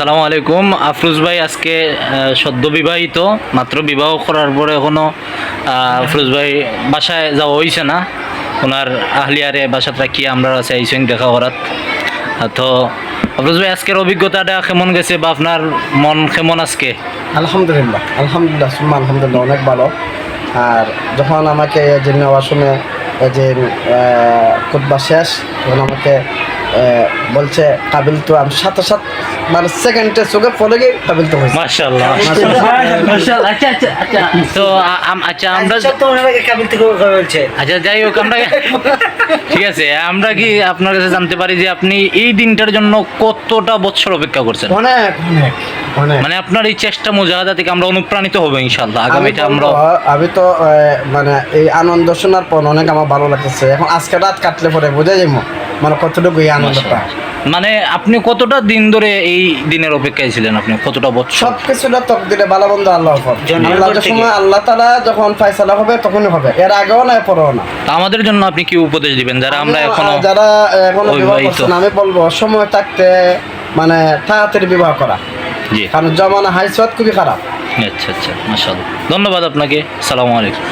আসসালামু আলাইকুম। আফরোজ ভাই আজকে সদ্য বিবাহিত মাত্র বিবাহ করার পরে এখনও আহ, আফরোজ ভাই বাসায় যাওয়া হয়েছে না। ওনার আহলিয়ারে বাসাটা কি আমরা আছে আইসেন দেখা করাত। তো আফরুজ ভাই আজকের অভিজ্ঞতাটা কেমন গেছে বা আপনার মন কেমন আজকে? আলহামদুলিল্লাহ আলহামদুলিল্লাহ আলহামদুলিল্লাহ অনেক ভালো। আর যখন আমাকে এই যে নেওয়া শুনে এই যে খুদ্া শেষ তখন আমাকে বলছে কাবিল তো আমি সাথে সাথে মানে সেকেন্ডে চোখে পড়ে গিয়ে কাবিল তো হয়েছে। মাশাআল্লাহ মাশাআল্লাহ। আচ্ছা আচ্ছা আচ্ছা। তো আ- আম- আচ্ছা আমরা আচ্ছা যাই হোক আমরা ঠিক আছে আমরা কি আপনার কাছে জানতে পারি যে আপনি এই দিনটার জন্য কতটা বছর অপেক্ষা করছেন? অনেক অনেক মানে আপনার এই চেষ্টা মুজাহাদা থেকে আমরা অনুপ্রাণিত হব ইনশাল্লাহ আগামীতে আমরা আমি তো মানে এই আনন্দ শোনার পর অনেক আমার ভালো লাগতেছে। এখন আজকে রাত কাটলে পরে বোঝা যাইব। মানে কতটুকু এই আনন্দটা? মানে আপনি কতটা দিন ধরে এই দিনের অপেক্ষায় ছিলেন আপনি? কতটা বছর সব কিছুটা তকদিরে বালা বন্ধু আল্লাহ আল্লাহ সময় আল্লাহ তালা যখন ফয়সালা হবে তখনই হবে। এর আগেও না পরেও না। আমাদের জন্য আপনি কি উপদেশ দিবেন? যারা আমরা আমি, এখনও যারা এখনও বিবাহ করছেন আমি বলব সময় থাকতে মানে তাড়াতাড়ি বিবাহ করা। জি। কারণ জমানা হাইসওয়াত খুবই খারাপ। আচ্ছা আচ্ছা মাশাআল্লাহ। ধন্যবাদ আপনাকে। সালামু আলাইকুম।